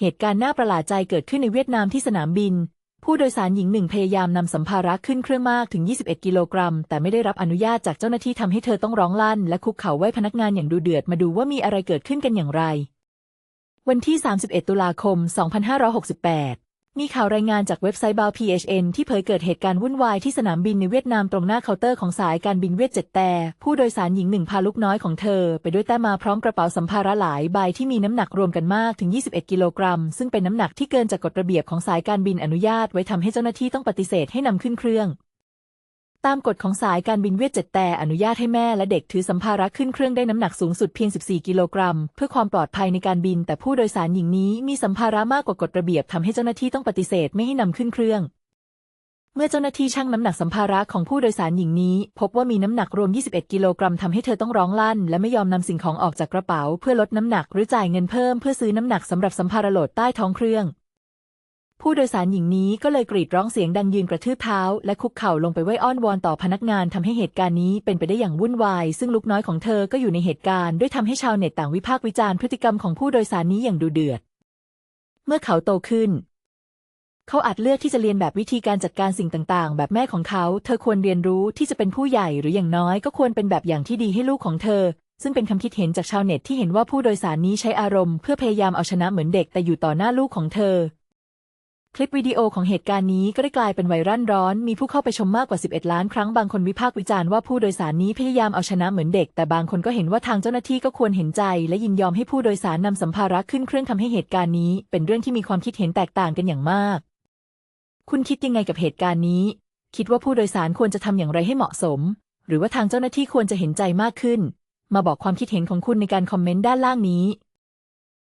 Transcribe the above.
เหตุการณ์น่าประหลาดใจเกิดขึ้นในเวียดนามที่สนามบิน ผู้โดยสารหญิงหนึ่งพยายามนำสัมภาระขึ้นเครื่องมากถึง 21 กิโลกรัม แต่ไม่ได้รับอนุญาตจากเจ้าหน้าที่ทำให้เธอต้องร้องลั่น และคุกเข่าไหว้พนักงานอย่างดูเดือดมาดูว่ามีอะไรเกิดขึ้นกันอย่างไร วันที่ 31 ตุลาคม 2568 มีข่าวรายงานจากเว็บไซต์บาว PHN ที่เผยเกิดเหตุการณ์วุ่นวายที่สนามบินในเวียดนามตรงหน้าเคาน์เตอร์ของสายการบินเวียดเจ็ตแต่ผู้โดยสารหญิงหนึ่งพาลูกน้อยของเธอ ไปด้วยแต้มาพร้อมกระเป๋าสัมภาระหลายใบที่มีน้ำหนักรวมกันมากถึง 21 กิโลกรัม ซึ่งเป็นน้ำหนักที่เกินจากกฎระเบียบของสายการบินอนุญาตไว้ทำให้เจ้าหน้าที่ต้องปฏิเสธให้นำขึ้นเครื่อง ตามกฎของสายการบินเวียดเจ็ตแต่อนุญาตให้แม่และเด็กถือสัมภาระขึ้นเครื่องได้น้ำหนักสูงสุดเพียง 14 กิโลกรัม เพื่อความปลอดภัยในการบิน แต่ผู้โดยสารหญิงนี้มีสัมภาระมากกว่ากฎระเบียบทำให้เจ้าหน้าที่ต้องปฏิเสธไม่ให้นำขึ้นเครื่อง เมื่อเจ้าหน้าที่ชั่งน้ำหนักสัมภาระของผู้โดยสารหญิงนี้ พบว่ามีน้ำหนักรวม 21 กิโลกรัมทำให้เธอต้องร้องลั่น และไม่ยอมนำสิ่งของออกจากกระเป๋า เพื่อลดน้ำหนักหรือจ่ายเงินเพิ่มเพื่อซื้อน้ำหนักสำหรับสัมภาระโหลดใต้ท้องเครื่อง ผู้โดยสารหญิงนี้ก็เลยกรีดร้องเสียงดังยืนกระทืบเท้า และคุกเข่าลงไปไหว้อ้อนวอนต่อพนักงานทำให้เหตุการณ์นี้เป็นไปได้อย่างวุ่นวาย ซึ่งลูกน้อยของเธอก็อยู่ในเหตุการณ์ด้วยทำให้ชาวเน็ตต่างวิพากษ์วิจารณ์พฤติกรรมของผู้โดยสารนี้อย่างดูเดือด เมื่อเขาโตขึ้น เขาอาจเลือกที่จะเรียนแบบวิธีการจัดการสิ่งต่างๆ แบบแม่ของเขา เธอควรเรียนรู้ที่จะเป็นผู้ใหญ่หรืออย่างน้อยก็ควรเป็นแบบอย่างที่ดีให้ลูกของเธอซึ่งเป็นคำคิดเห็นจากชาวเน็ตที่เห็นว่าผู้โดยสารนี้ใช้อารมณ์เพื่อพยายามเอาชนะเหมือนเด็กแต่อยู่ต่อหน้าลูกของเธอ คลิปวิดีโอของเหตุการณ์นี้ก็ได้กลายเป็นไวรัลร้อน มีผู้เข้าไปชมมากกว่า 11 ล้านครั้ง บางคนวิพากษ์วิจารณ์ว่าผู้โดยสารนี้พยายามเอาชนะเหมือนเด็ก แต่บางคนก็เห็นว่าทางเจ้าหน้าที่ก็ควรเห็นใจ และยินยอมให้ผู้โดยสารนำสัมภาระขึ้นเครื่องทำให้เหตุการณ์นี้ เป็นเรื่องที่มีความคิดเห็นแตกต่างกันอย่างมาก คุณคิดยังไงกับเหตุการณ์นี้ คิดว่าผู้โดยสารควรจะทำอย่างไรให้เหมาะสม หรือว่าทางเจ้าหน้าที่ควรจะเห็นใจมากขึ้น มาบอกความคิดเห็นของคุณในการคอมเมนต์ด้านล่างนี้